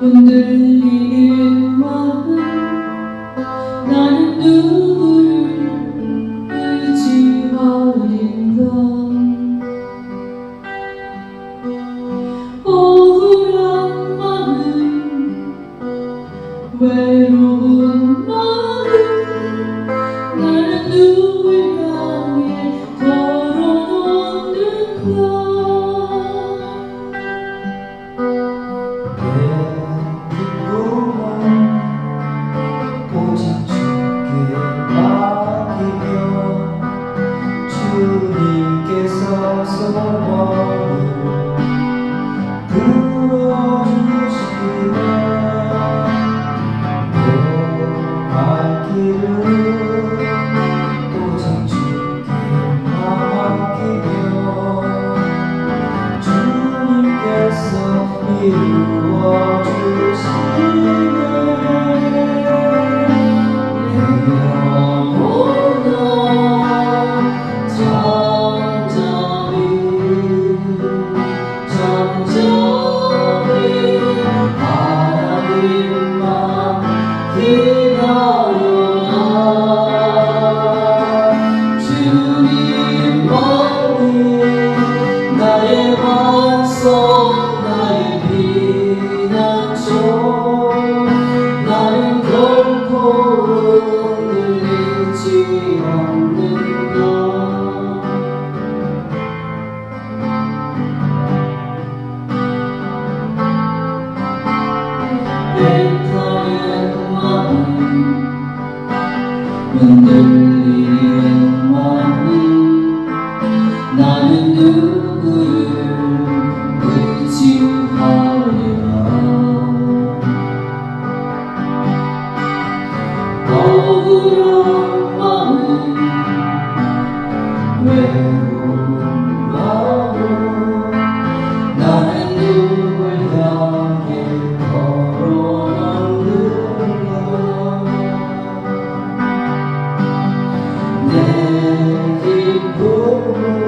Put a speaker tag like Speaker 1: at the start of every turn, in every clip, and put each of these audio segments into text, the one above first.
Speaker 1: 흔들리는 마음 나는 누구를 의지하는가 억울한 마음 외로운 마음 나는 누구 나 마음 Oh.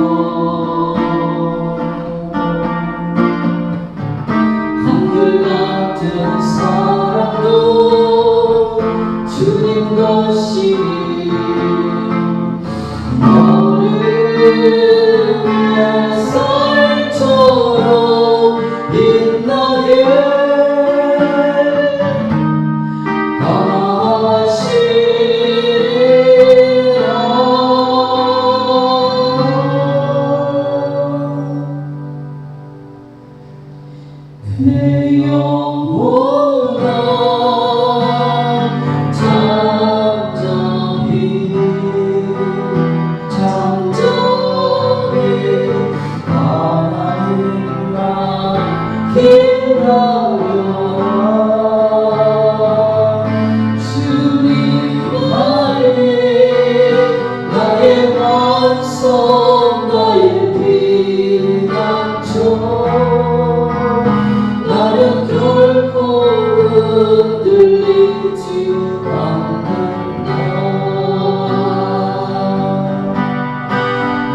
Speaker 1: 않는다.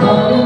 Speaker 1: 나는